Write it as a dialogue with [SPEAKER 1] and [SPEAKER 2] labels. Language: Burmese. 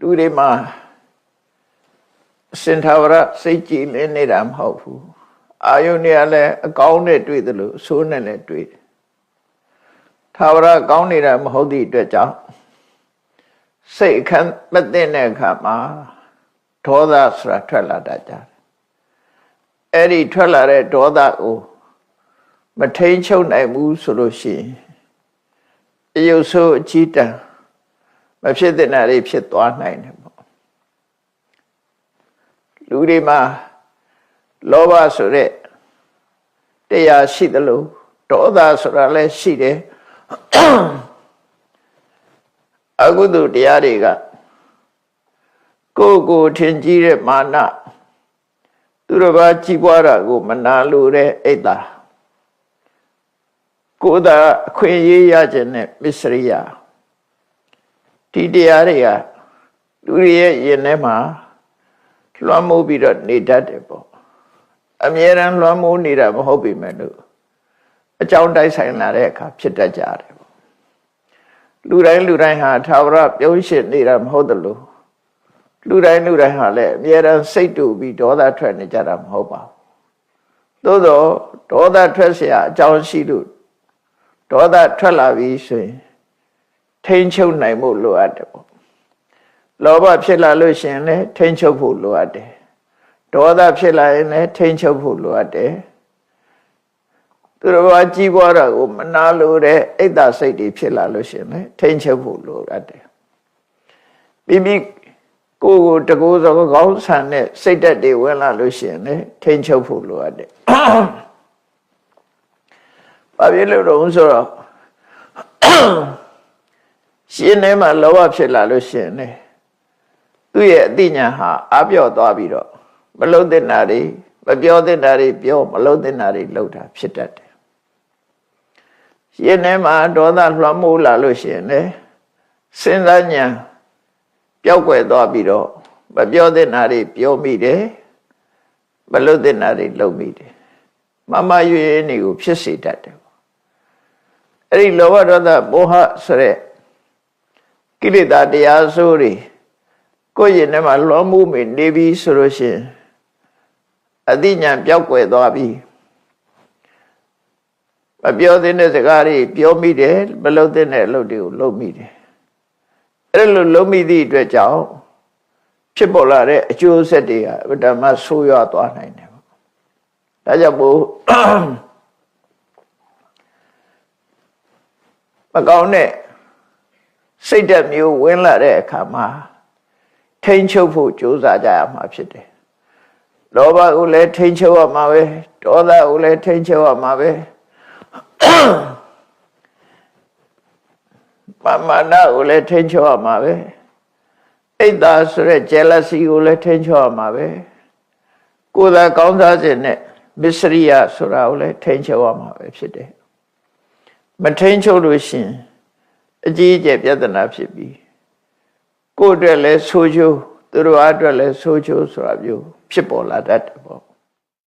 [SPEAKER 1] လူတွေမှာအစင်သာဝရစိတ်ကြည်လင်းနေတာမဟုတ်ဘူးအာယုန်တွေကလည်းအကောင်းနဲ့တွေ့တယ်လို့အဆိုးနဲ့လည်းတွေ့တယ်သာဝရကောင်းနေတာမဟုတ်သည့်အတွက်ကြောင့်စိတ်အခမ်းမသိတဲ့အခါမှာဒေါသဆိုတာထွက်လာတတ်ကြတယ်အဲ့ဒီထွက်လာတဲ့ဒေါသကိုမထိန်ချုပ်နိုင်ဘူးဆိုလို့ရှိရင်အယုတ်ဆိုးအကြီးတန်း မဖြစ်တဲ့နာတွေဖြစ်သွားနိုင်တယ်ပေါ့လူတွေမှာလောဘဆိုတဲ့တရားရှိသလိုဒေါသဆိုတာလည်းရှိတယ်အကုသိုလ်တရားတွေကကိုယ်ကိုထင်ကြီးတဲ့မာနသူတစ်ပါးကြီးပွားတာကိုမနာလိုတဲ့အိတ်တာကိုယ်သာအခွင့်အရေးရခြင်းနဲ့မစ္စရိယ ဒီတရားတွေကလူတွေရဲ့ရင်ထဲမှာလွှမ်းမိုးပြီးတော့နေတတ်တယ်ပေါ့အမြဲတမ်းလွှမ်းမိုးနေတာမဟုတ်ပြီမဲ့လို့အကြောင်းတိုက်ဆိုင်လာတဲ့အခါဖြစ်တတ်ကြတယ်ပေါ့လူတိုင်းလူတိုင်းဟာသာဝရပြုံးရှင်းနေတာမဟုတ်တယ်လို့လူတိုင်းလူတိုင်းဟာလည်းအမြဲတမ်းစိတ်တူပြီးဒေါသထွက်နေကြတာမဟုတ်ပါဘူးသို့သောဒေါသထွက်เสียအကြောင်းရှိလို့ဒေါသထွက်လာပြီဆိုရင် ထိန်ချုပ်နိုင်ဖို့လိုအပ်တယ်ပေါ့လောဘဖြစ်လာလို့ရှိရင်လည်းထိန်ချုပ်ဖို့လိုအပ်တယ်ဒေါသဖြစ်လာရင်လည်းထိန်ချုပ်ဖို့လိုအပ်တယ်သူတော်ဘာကြီးပွားတာကိုမနာလိုတဲ့အိတ်တာစိတ်တွေဖြစ်လာလို့ရှိရင်လည်းထိန်ချုပ်ဖို့လိုအပ်တယ်မိမိကိုယ်ကိုတကူစကောင်းဆန်တဲ့စိတ်ဓာတ်တွေဝင်လာလို့ရှိရင်လည်းထိန်ချုပ်ဖို့လိုအပ်တယ်ဘာဖြစ်လို့တော့ဆိုတော့ ရှင်ထဲမှာလောဘဖြစ်လာလို့ရှိရင်လေသူ့ရဲ့အသိဉာဏ်ဟာအပြော့သွားပြီးတော့မလုံးတဲ့နာတွေမပြောတဲ့နာတွေပြောမလုံးတဲ့နာတွေလောက်တာဖြစ်တတ်တယ်ရှင်ထဲမှာဒေါသလွှမ်းမိုးလာလို့ရှိရင်လေစဉ်းစားဉာဏ်ပျောက်ကွယ်သွားပြီးတော့မပြောတဲ့နာတွေပြောမိတယ်မလုံးတဲ့နာတွေလုံးမိတယ်မမရွေနေကိုဖြစ်စေတတ်တယ်အဲ့ဒီလောဘဒေါသမောဟဆိုတဲ့ ကိလေသာတရားဆိုးတွေကိုယ့်ရင်ထဲမှာလွှမ်းမိုးမိနေပြီဆိုလို့ရှိရင်အသိဉာဏ်ပျောက်ကွယ်သွားပြီမပြောသင့်တဲ့စကားတွေပြောမိတယ်မလုပ်သင့်တဲ့အလုပ်တွေကိုလုပ်မိတယ်အဲ့လိုလုပ်မိသည့်အတွက်ကြောင့်ဖြစ်ပေါ်လာတဲ့အကျိုးဆက်တွေကဗဒမဆိုးရွားသွားနိုင်တယ်ဒါကြောင့်မို့မကောင်းတဲ့ စိတ်ဓာတ်မျိုးဝင်လာတဲ့အခါမှာထိန်ချုပ်ဖို့ကြိုးစားကြရမှာဖြစ်တယ်။လောဘကိုလည်းထိန်ချုပ်ရမှာပဲ။ဒေါသကိုလည်းထိန်ချုပ်ရမှာပဲ။ပမာဏကိုလည်းထိန်ချုပ်ရမှာပဲ။အိတ်သာဆိုတဲ့ jealousy ကိုလည်းထိန်ချုပ်ရမှာပဲ။ကိုယ်သာကောင်းစားခြင်းနဲ့မစ္စရိယဆိုတာကိုလည်းထိန်ချုပ်ရမှာပဲဖြစ်တယ်။မထိန်ချုပ်လို့ရှိရင် အကြီးအကျယ်ပြဿနာဖြစ်ပြီးကိုယ့်အတွက်လည်းဆိုးချိုးသူတို့အတွက်လည်းဆိုးချိုးဆိုတာမျိုးဖြစ်ပေါ်လာတတ်တယ်ပေါ့